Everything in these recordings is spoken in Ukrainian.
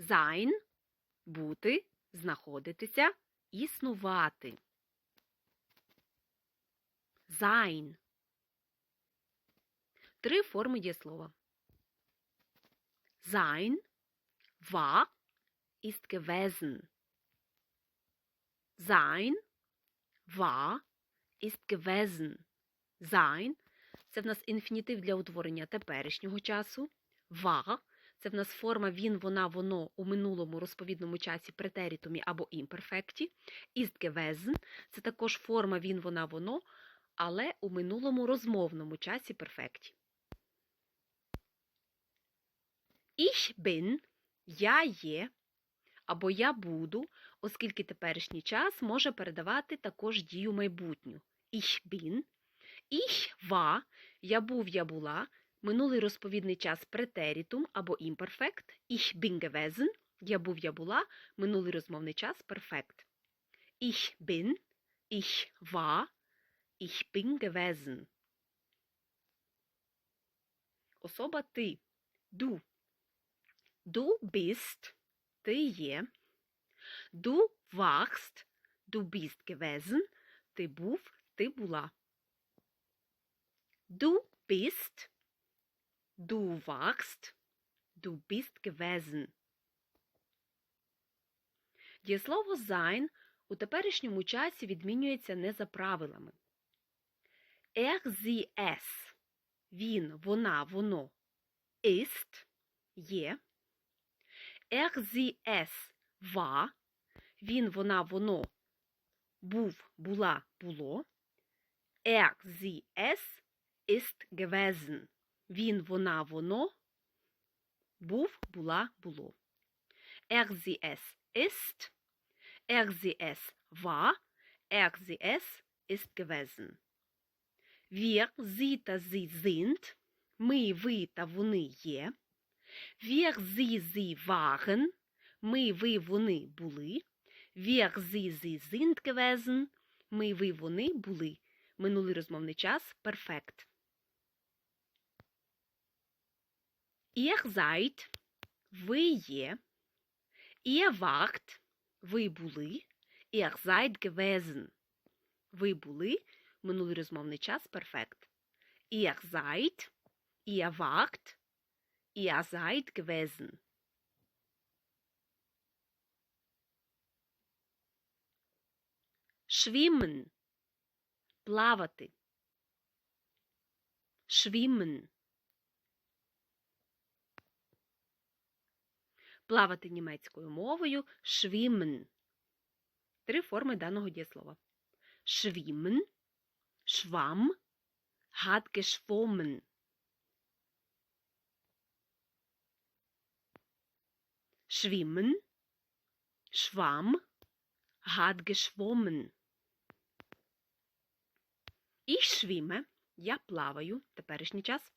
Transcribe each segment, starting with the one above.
Sein – бути, знаходитися, існувати. Sein. Три форми дієслова. Sein war ist gewesen. Sein war ist gewesen. Sein – це в нас інфінітив для утворення теперішнього часу. War – це в нас форма він, вона, воно у минулому розповідному часі претерітумі або імперфекті. Ist gewesen – це також форма він, вона, воно, але у минулому розмовному часі перфекті. Ich bin – я є або я буду, оскільки теперішній час може передавати також дію майбутню. Ich bin, ich war – я був, я була, минулий розповідний час претерітум або імперфект. Ich bin gewesen – я був, я була, минулий розмовний час перфект. Ich bin, ich war, ich bin gewesen. Особа ти. Du. Du bist – ти є. Du warst – du bist gewesen – ти був, ти була. Du bist – du warst – du bist gewesen. Дієслово sein у теперішньому часі відмінюється не за правилами. Er, sie, es – він, вона, воно – ist – є. Er, sie, es war – він, вона, воно був, була, було. Er, sie, es ist gewesen. Він, вона, воно був, була, було. Er, sie, es ist. Er, sie, es war. Er, sie, es ist gewesen. Wir, sie та sie sind. Ми, ви та вони є. Wir, sie, sie waren. Ми, ви, вони були. Wir, sie, sie sind gewesen. Ми, ви, вони були. Минулий розмовний час перфект. Ihr seid – ви є. Ihr wart – ви були. Ihr seid gewesen – ви були. Минулий розмовний час перфект. Ihr seid – ihr wart – ihr seid gewesen. Schwimmen – плавати. Schwimmen. Плавати німецькою мовою schwimmen. Три форми даного hat geschwommen. Schwimmen, schwamm, hat geschwommen. Ich schwimme, я плаваю, теперішній час.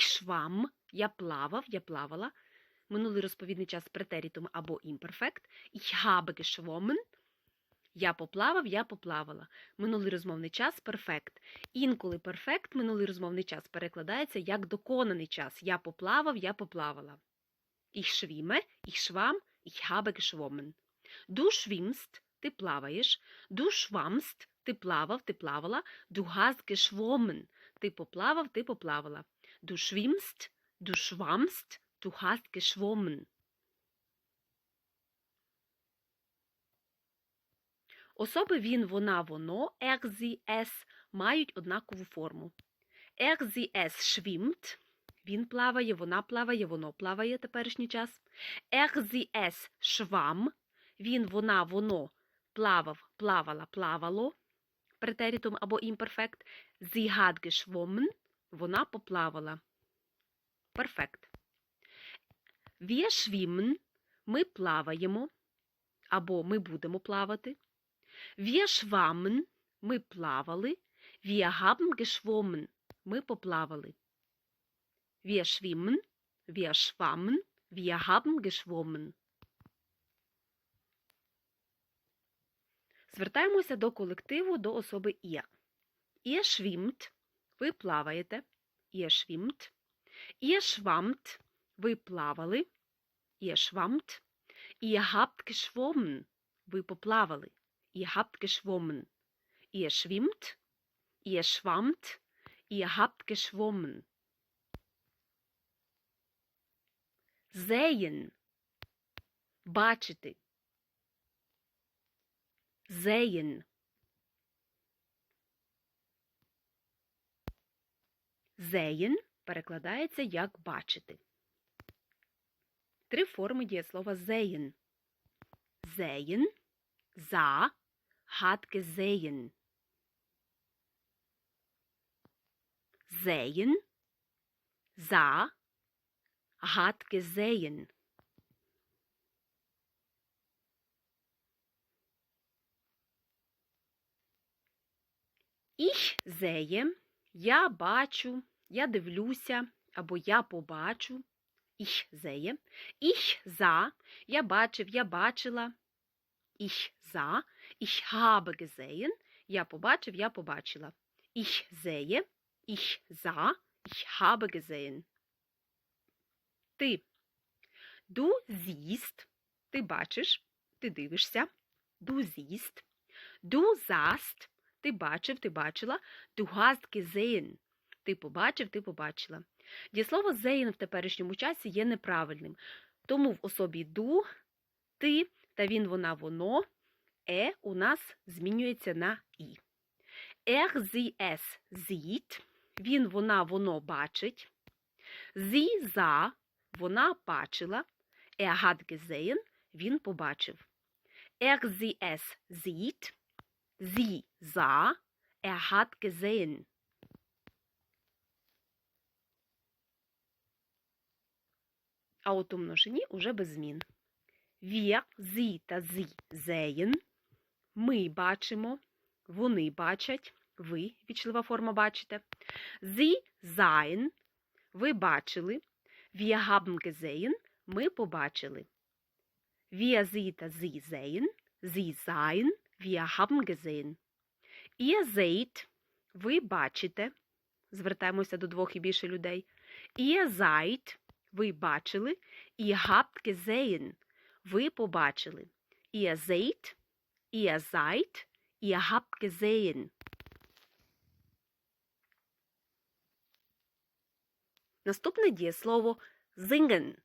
Schwamm, я плавав, я плавала. Минулий розповідний час претерітум або імперфект. Ich. Я поплавав, я поплавала. Минулий розмовний час перфект. Інколи перфект, минулий розмовний час перекладається як доконаний час. Я поплавав, я поплавала. Ich schwimme, ich schwamm, ich habe geschwommen. Du schwimmst, ти плаваєш. Du schwammst, ти плавав, ти плавала. Du hast geschwommen, ти поплавав, ти поплавала. Du schwimmst, du schwammst, du hast geschwommen. Особи він, вона, воно, er, sie, es мають однакову форму. Er, sie, es schwimmt. Він плаває, вона плаває, воно плаває теперішній час. Er, sie, es schwamm. Він, вона, воно плавав, плавала, плавало. Претерітум або імперфект. Sie hat geschwommen. Вона поплавала. Перфект. Wir schwimmen. Ми плаваємо. Або ми будемо плавати. Wir schwammen. Ми плавали. Wir haben geschwommen. Ми поплавали. Wir schwimmen. Wir schwammen. Wir haben geschwommen. Звертаємося до колективу до особи ihr. Ihr schwimmt. Ви плаваєте. Ihr schwimmt. Ihr schwammt. Ви плавали. ihr schwammt, ihr habt geschwommen, ви поплавали, ihr habt geschwommen, ihr schwimmt, ihr schwammt, ihr habt geschwommen. Sehen, бачити. Sehen. Sehen перекладається як бачити. Три форми дієслова sehen. Sehen, sah, hat gesehen. Sehen, sah, hat gesehen. Ich sehe, я бачу, я дивлюся, або я побачу. Ich sehe. Ich sah, я бачив, я бачила. Ich sah, ich habe gesehen, я побачив, я побачила. Ich sehe, ich sah, ich habe gesehen. Ти. Du siehst, ти бачиш, ти дивишся. Du siehst. Du sahst, ти бачив, ти бачила. Du hast gesehen. Ти побачив, ти побачила. Дієслово sehen в теперішньому часі є неправильним. Тому в особі du, ти та він, вона, воно, е у нас змінюється на і. Er, sie, es sieht. Він, вона, воно бачить. Sie sah, вона бачила. Er hat gesehen, він побачив. Er, sie, es sieht. Sie sah, er hat gesehen. А от у множині уже без змін. Wir, sie та sie sehen. Ми бачимо, вони бачать, ви, вічлива форма бачите. Sie sahen, ви бачили. Wir haben gesehen, ми побачили. Wir, sie та sie sehen. Sie sahen, wir haben gesehen. Ihr seht, ви бачите. Звертаємося до двох і більше людей. Ihr seid, ви бачили. Habt gesehen, ви побачили. Seid, ihr habt gesehen. Наступне дієслово singen.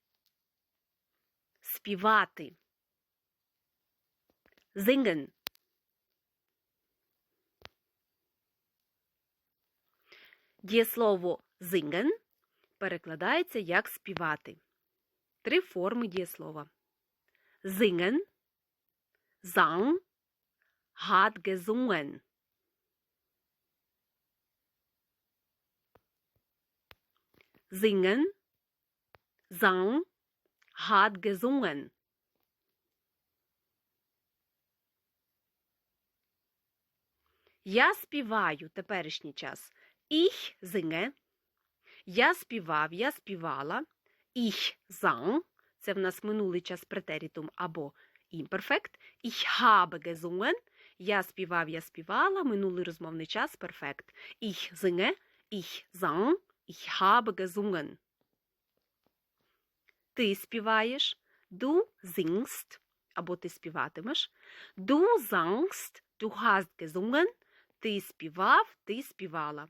Співати. Singen. Дієслово singen перекладається як співати. Три форми дієслова. Singen, sang, hat gesungen. Singen, sang. Я співаю теперішній час. Ich singe. Я співав, я співала. Ich sang. Це в нас минулий час претерітум або імперфект. Ich habe gesungen. Я співав, я співала. Минулий розмовний час перфект. Ich singe. Ich sang. Ich habe gesungen. Ти співаєш. Du singst. Або ти співатимеш. Du sangst. Du hast gesungen. Ти співав, ти співала.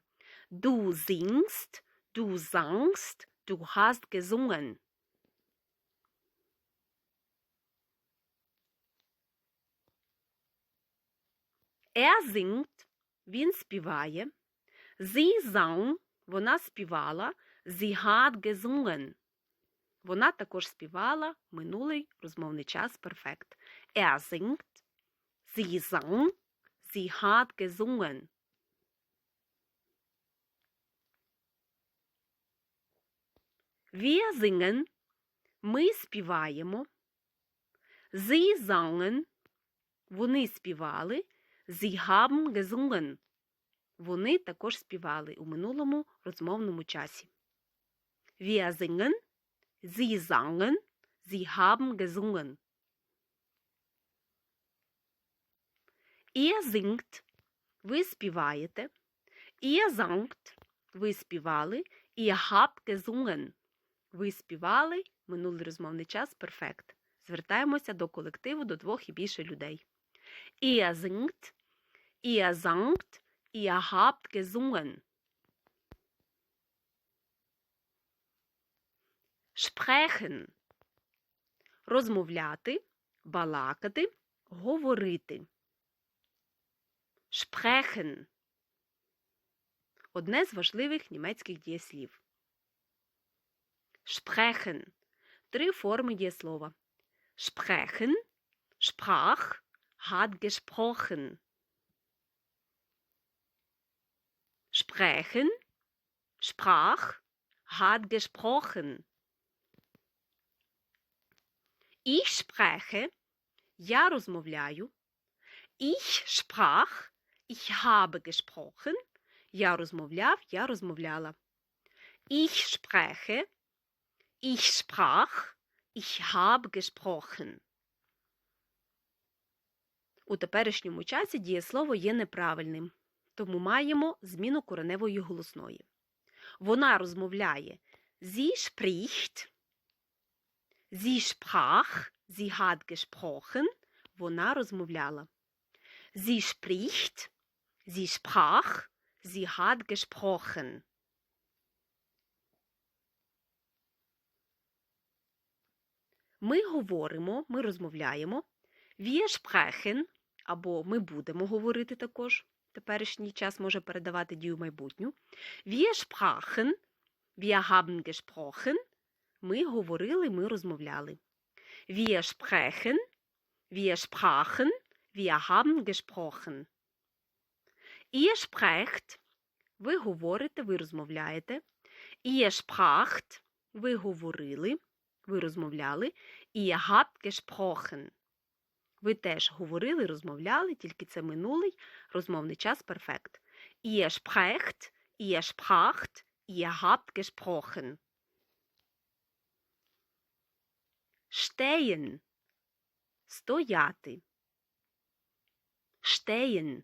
Du singst. Du sangst. Du hast gesungen. Er singt, він співає. Sie sang, вона співала. Sie hat gesungen. Вона також співала минулий розмовний час перфект. Er singt, sie sang, sie hat gesungen. Wir singen, ми співаємо. Sie sangen, вони співали. Sie haben gesungen. Вони також співали у минулому розмовному часі. Wir singen, sie sangen, sie haben gesungen. Ihr singt, ви співаєте. Ihr sangt, ви співали. Ihr habt gesungen. Ви співали, минулий розмовний час перфект. Звертаємося до колективу до двох і більше людей. Ihr singt, ihr sangt, ihr розмовляти, балакати, говорити. Sprechen – одне з важливих німецьких дієслів. Sprechen – три форми дієслова. Sprechen, sprach, hat gesprochen. Sprechen, sprach, hat gesprochen. Ich spreche, я розмовляю. Ich sprach, ich habe gesprochen. Я розмовляв, я розмовляла. Ich spreche, ich sprach, ich habe gesprochen. У теперішньому часі дієслово є неправильним, тому маємо зміну кореневої голосної. Вона розмовляє Sie spricht, Sie sprach, sie hat gesprochen. Вона розмовляла. Sie spricht, sie sprach, sie hat gesprochen. Ми говоримо, ми розмовляємо. Wir sprechen, або ми будемо говорити також. Теперішній час може передавати дію майбутню. Wir sprachen, wir haben gesprochen. Ми говорили, ми розмовляли. Wir sprechen, wir sprachen, wir haben gesprochen. Ihr sprecht, ви говорите, ви розмовляєте. Ihr spracht, ви говорили, ви розмовляли. Ihr habt gesprochen. Ви теж говорили, розмовляли, тільки це минулий розмовний час перфект. Ihr sprecht, ihr spracht, ihr habt gesprochen. Stehen. Стояти. Stehen.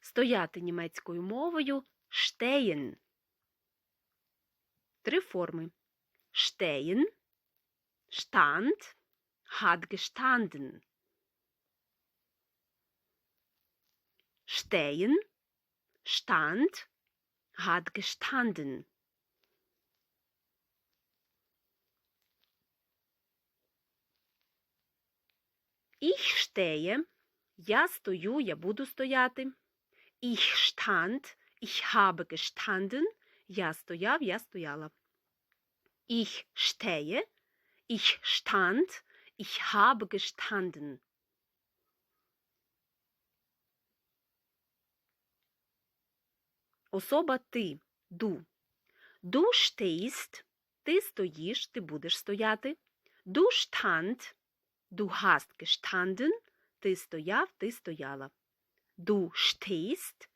Стояти німецькою мовою stehen. Три форми. Stand, hat gestanden. Stehen, stand, hat gestanden. Ich stehe, я стою, я буду стояти. Ich stand, ich habe gestanden, я стояв, я стояла. Ich stehe, ich stand, ich habe gestanden. Особа ти, ду. Du stehst, ти стоїш, ти будеш стояти. Du stand, du hast gestanden, ти стояв, ти стояла. Du stehst,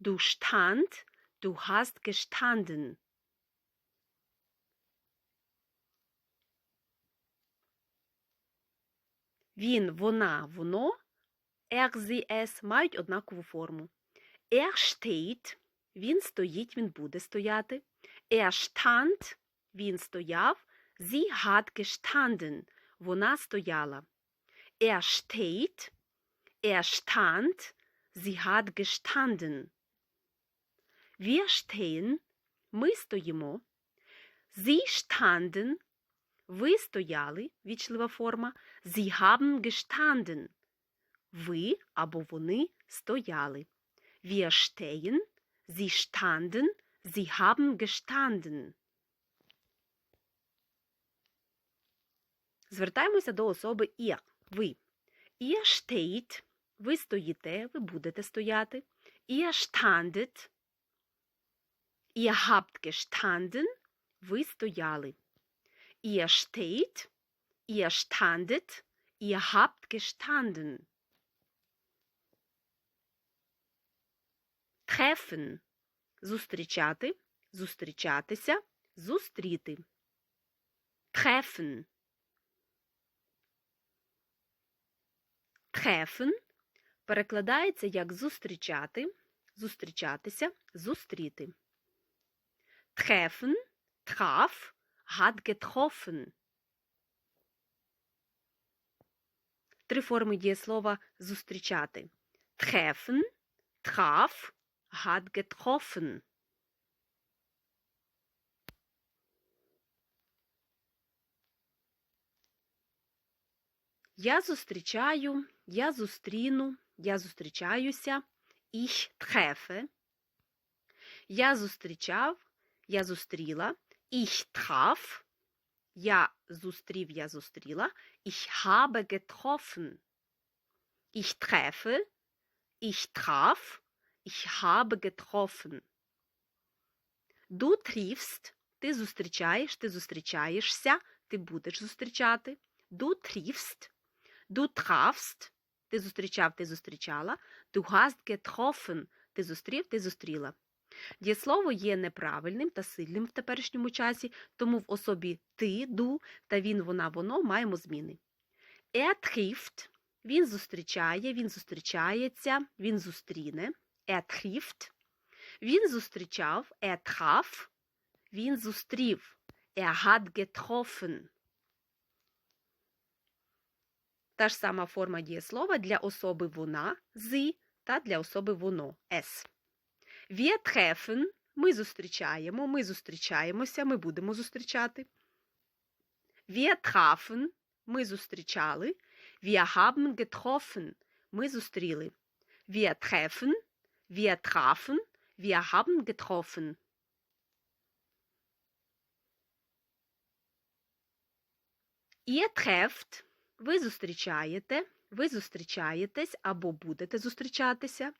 du stand, du hast gestanden. Він, вона, воно, er, sie, es мають однакову форму. Er steht, він стоїть, він буде стояти. Er stand, він стояв. Sie hat gestanden, вона стояла. Er steht, er stand, sie hat gestanden. Wir stehen, ми стоїмо. Sie standen, ви стояли, вічлива форма. Sie haben gestanden. Ви або вони стояли. Wir stehen, sie standen, sie haben gestanden. Звертаємося до особи ihr. Ви. Ihr steht, ви стоїте, ви будете стояти. Ihr standet, ihr habt gestanden, ви стояли. Ihr steht, ihr standet, ihr habt gestanden. Treffen зустрічати, зустрічатися, зустріти. Treffen. Treffen перекладається як зустрічати, зустрічатися, зустріти. Treffen, traf, hat getroffen. Три форми дієслова зустрічати. Treffen, traf, hat getroffen. Я зустрічаю, я зустріну, я зустрічаюся. Ich treffe. Я зустрічав, я зустріла. Ich traf. Я зустрів, я зустріла. Ich habe getroffen. Ich treffe. Ich traf. Ich habe getroffen. Du triffst. Ти зустрічаєш, ти зустрічаєшся, ти будеш зустрічати. Du triffst. Du trafst. Ти зустрічав, ти зустрічала. Du hast getroffen. Ти зустрів, ти зустріла. Дієслово є неправильним та сильним в теперішньому часі, тому в особі ти, ду та він, вона, воно маємо зміни. Er trifft – він зустрічає, він зустрічається, він зустріне. Er trifft. Він зустрічав, er traf. Він зустрів. Er hat getroffen. Та ж сама форма дієслова для особи вона, зи, та для особи воно, es. Wir treffen – ми зустрічаємо, ми зустрічаємося, ми будемо зустрічати. Wir trafen – ми зустрічали. Wir haben getroffen – ми зустріли. Wir treffen – wir trafen – wir haben getroffen. Ihr trefft – ви зустрічаєте, ви зустрічаєтесь або будете зустрічатися.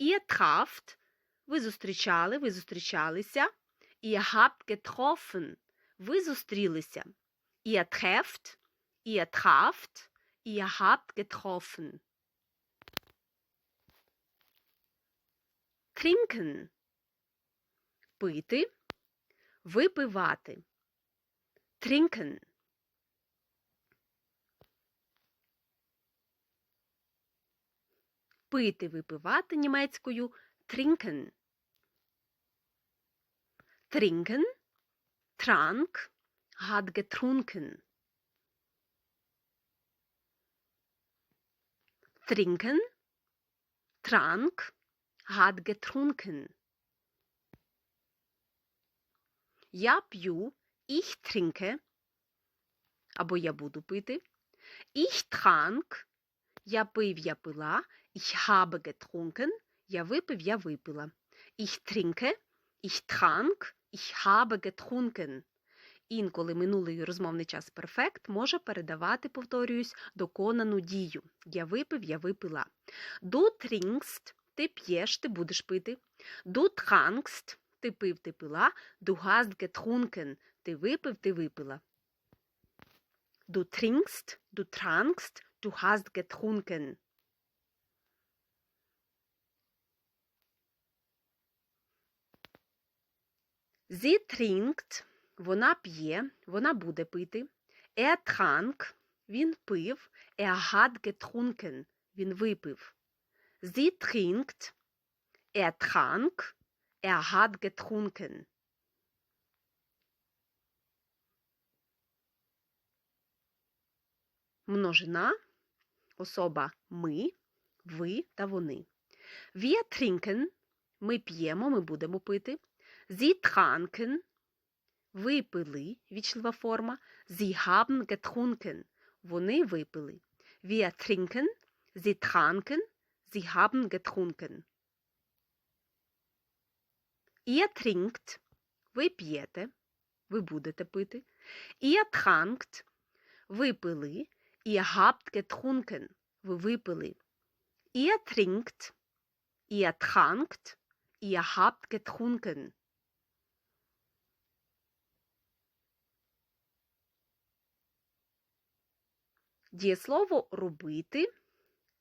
Ihr traft – ви зустрічали, ви зустрічалися. Ihr habt getroffen – ви зустрілися. Ihr trefft – ihr traft – ihr habt getroffen. Trinken – пити, випивати. Trinken. Пити, випивати німецькою trinken. Trinken, trank, hat getrunken. Trinken, trank, hat getrunken. Я п'ю, ich trinke, або я буду пити. Ich trank, я пив, я пила. Ich habe getrunken, я випив, я випила. Ich trinke, ich trank, ich habe getrunken. Інколи минулий розмовний час перфект може передавати, повторююсь, доконану дію. Я випив, я випила. Du trinkst – ти п'єш, ти будеш пити. Du trankst – ти пив, ти пила. Du hast getrunken – ти випив, ти випила. Du trinkst, du trankst, du hast getrunken. Sie trinkt – вона п'є, вона буде пити. Er trank – він пив. Er hat getrunken – він випив. Sie trinkt – er trank – er hat getrunken. Множина – особа ми, ви та вони. Wir trinken – ми п'ємо, ми будемо пити. Sie tranken – випили, вічлива форма. Sie haben getrunken – вони випили. Wir trinken – sie tranken – sie haben getrunken. Ihr trinkt – ви п'єте, ви будете пити. Ihr trankt – ви. Ihr habt getrunken – ви випили. Ihr trinkt – ihr trankt – ihr habt getrunken. Дієслово робити,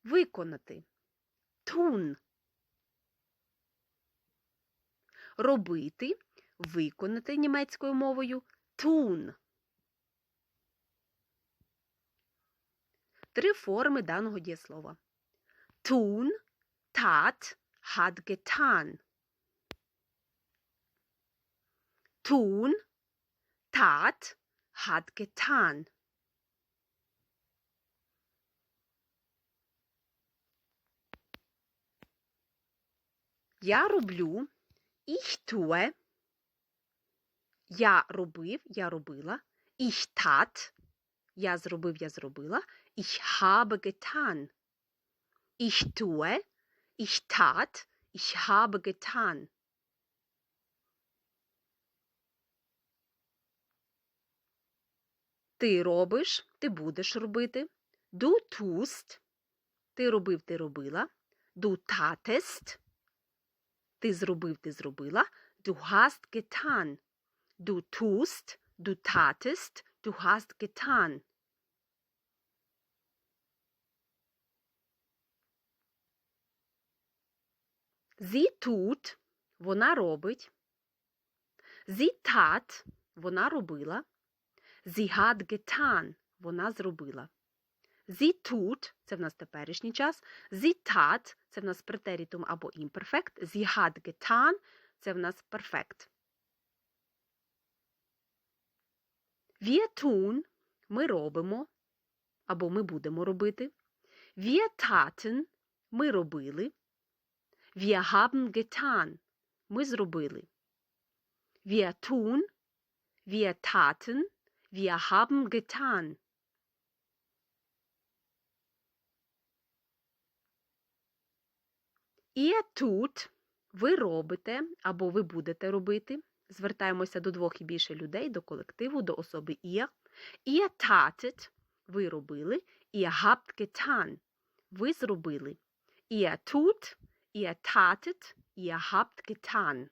виконати. Тун. Робити, виконати німецькою мовою тун. Три форми даного дієслова. Тун, тат, hat getan. Tun, tat, hat getan. Я роблю, ich tue. Я робив, я робила. Ich tat. Я зробив, я зробила. Ich habe getan. Ich tue. Ich tat. Ich habe getan. Ти робиш, ти будеш робити. Du tust. Ти робив, ти робила. Du tatest. Ти зробив, ти зробила. Du hast getan. Du tust, du tatest, du hast getan. Sie tut, вона робить. Sie tat, вона робила. Sie hat getan, вона зробила. Sie tut – це в нас теперішній час. Sie tat – це в нас претерітум або імперфект. Sie hat getan – це в нас перфект. Wir tun – ми робимо або ми будемо робити. Wir ми робили. Wir haben ми зробили. Wir tun – wir taten – wir. Ihr тут – ви робите або ви будете робити. Звертаємося до двох і більше людей, до колективу, до особи ihr. Ihr tatet – ви робили. Ihr habt getan – ви зробили. Ihr tut – ihr tatet – ihr habt getan.